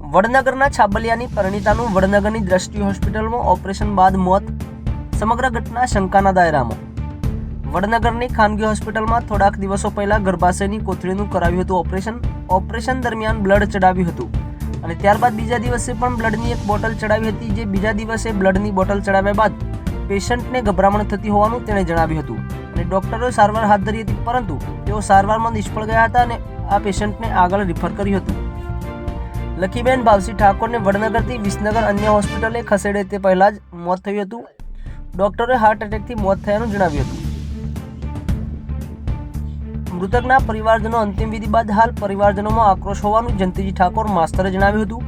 વડનગરના છાબલિયાની પરિણીતાનું વડનગરની દ્રષ્ટિ હોસ્પિટલમાં ઓપરેશન બાદ મોત, સમગ્ર ઘટના શંકાના દાયરામાં. વડનગરની ખાનગી હોસ્પિટલમાં થોડાક દિવસો પહેલા ગર્ભાશયની કોથળીનું કરાવ્યું હતું ઓપરેશન. ઓપરેશન દરમિયાન બ્લડ ચડાવ્યું હતું અને ત્યારબાદ બીજા દિવસે પણ બ્લડની એક બોટલ ચડાવી હતી, જે બીજા દિવસે બ્લડની બોટલ ચડાવ્યા બાદ પેશન્ટને ગભરામણ થતી હોવાનું તેણે જણાવ્યું હતું. અને ડોક્ટરોએ સારવાર હાથ ધરી હતી, પરંતુ તેઓ સારવારમાં નિષ્ફળ ગયા હતા અને આ પેશન્ટને આગળ રિફર કર્યું હતું. લકીબેન ભાવસી ઠાકોરને વડનગરથી વિસનગર અન્ય હોસ્પિટલે ખસેડે તે પહેલાં જ મોત થયું હતું. ડોક્ટરે હાર્ટ એટેકથી મોત થયાનું જણાવ્યું હતું. મૃતકના પરિવારજનો અંતિમ વિધિ બાદ હાલ પરિવારજનોમાં આક્રોશ હોવાનું જંતીજી ઠાકોર માસ્તરે જણાવ્યું હતું.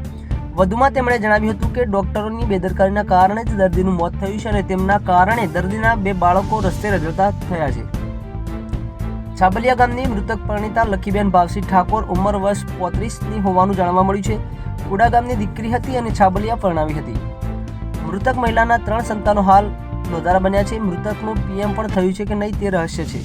વધુમાં તેમણે જણાવ્યું હતું કે ડોક્ટરોની બેદરકારીના કારણે જ દર્દીનું મોત થયું છે અને તેમના કારણે દર્દીના બે બાળકો રસ્તે રજળતા થયા છે. છાબલિયા ગામની મૃતક પરણિતા લખીબેન ભાવસી ઠાકોર ઉંમર વર્ષ પોત્રીસની હોવાનું જાણવા મળ્યું છે. કુડા ગામની દીકરી હતી અને છાબલિયા પરણાવી હતી. મૃતક મહિલાના ત્રણ સંતાનો હાલ નોંધારા બન્યા છે. મૃતકનું પીએમ પણ થયું છે કે નહીં તે રહસ્ય છે.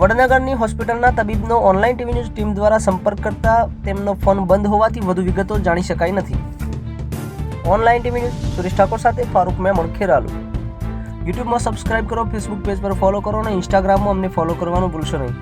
વડનગરની હોસ્પિટલના તબીબનો ઓનલાઈન ટીવી ન્યૂઝ ટીમ દ્વારા સંપર્ક કરતા તેમનો ફોન બંધ હોવાથી વધુ વિગતો જાણી શકાઈ નથી. Online TV news Suresh Thakor સાથે ફારૂક મેમણ ખેરાલુ. યુટ્યુબમાં સબસ્ક્રાઇબ કરો ફેસબુક પેજ પર ફોલો કરો અને ઇન્સ્ટાગ્રામમાં અમને ફોલો કરવાનું ભૂલશો નહીં.